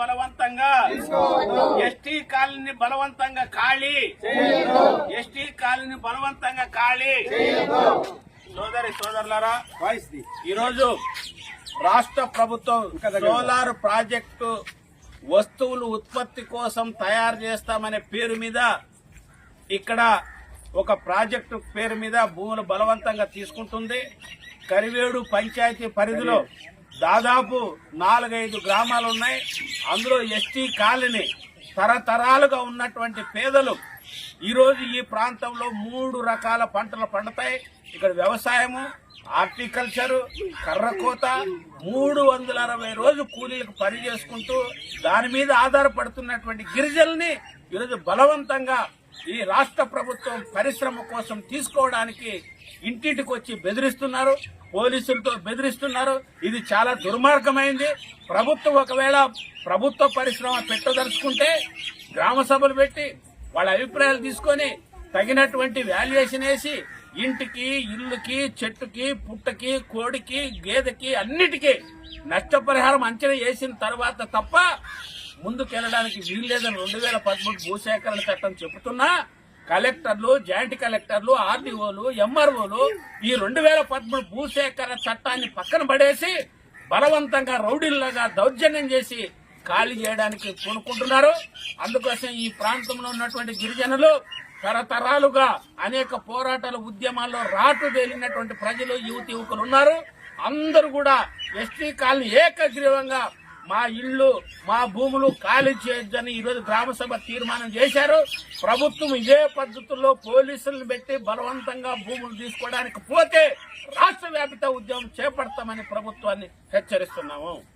బలవంతంగా. ST colony బలవంతంగా ఖాళీ. ఎస్టీ కాలనీ బలవంతంగా ఖాళీ. సోదరి సోదరులారా ఈరోజు రాష్ట్ర ప్రభుత్వం సోలార్ ప్రాజెక్టు వస్తువులు ఉత్పత్తి కోసం తయారు చేస్తామనే పేరు మీద ఇక్కడ ఒక ప్రాజెక్టు పేరు మీద భూములు బలవంతంగా తీసుకుంటుంది. కరివేడు పంచాయతీ పరిధిలో దాదాపు నాలుగైదు గ్రామాలు ఉన్నాయి అందులో ఎస్టీ కాలనీ తరతరాలుగా ఉన్నటువంటి పేదలు ఈరోజు ఈ ప్రాంతంలో మూడు రకాల పంటలు పండుతాయి. ఇక్కడ వ్యవసాయము హార్టికల్చరు కర్రకోత మూడు వందల అరవై రోజు కూలీలకు పని చేసుకుంటూ దాని మీద ఆధారపడుతున్నటువంటి గిరిజల్ని ఈరోజు బలవంతంగా ఈ రాష్ట్ర ప్రభుత్వం పరిశ్రమ కోసం తీసుకోవడానికి ఇంటింటికి వచ్చి బెదిరిస్తున్నారు పోలీసులతో బెదిరిస్తున్నారు. ఇది చాలా దుర్మార్గమైంది. ప్రభుత్వం ఒకవేళ ప్రభుత్వ పరిశ్రమ పెట్టదలుచుకుంటే గ్రామ సభలు పెట్టి వాళ్ళ అభిప్రాయాలు తీసుకొని తగినటువంటి వాల్యుయేషన్ వేసి ఇంటికి ఇల్లుకి చెట్టుకి పుట్టకి కోడికి గేదెకి అన్నిటికీ నష్టపరిహారం అంచనా వేసిన తర్వాత తప్ప ముందుకెళ్ళడానికి వీలు లేదని రెండు వేల పదమూడు భూసేకరణ చట్టం చెబుతున్నా కలెక్టర్లు జాయింట్ కలెక్టర్లు ఆర్డీఓలు ఎంఆర్ఓలు ఈ రెండు వేల పదమూడు భూసేకరణ చట్టాన్ని పక్కన పడేసి బలవంతంగా రౌడీల్లాగా దౌర్జన్యం చేసి ఖాళీ చేయడానికి పూనుకుంటున్నారు. అందుకోసం ఈ ప్రాంతంలో ఉన్నటువంటి గిరిజనులు తరతరాలుగా అనేక పోరాటాల ఉద్యమాల్లో రాటు తేలినటువంటి ప్రజలు యువతి యువకులు ఉన్నారు. అందరూ కూడా ఎస్టీ కాలనీ ఏకగ్రీవంగా మా ఇళ్ళు మా భూములు ఖాళీ చేయొద్దని ఈరోజు గ్రామసభ తీర్మానం చేశారు. ప్రభుత్వం ఇదే పద్ధతుల్లో పోలీసులను పెట్టి బలవంతంగా భూములు తీసుకోవడానికి పోతే రాష్ట్ర ఉద్యమం చేపడతామని ప్రభుత్వాన్ని హెచ్చరిస్తున్నాము.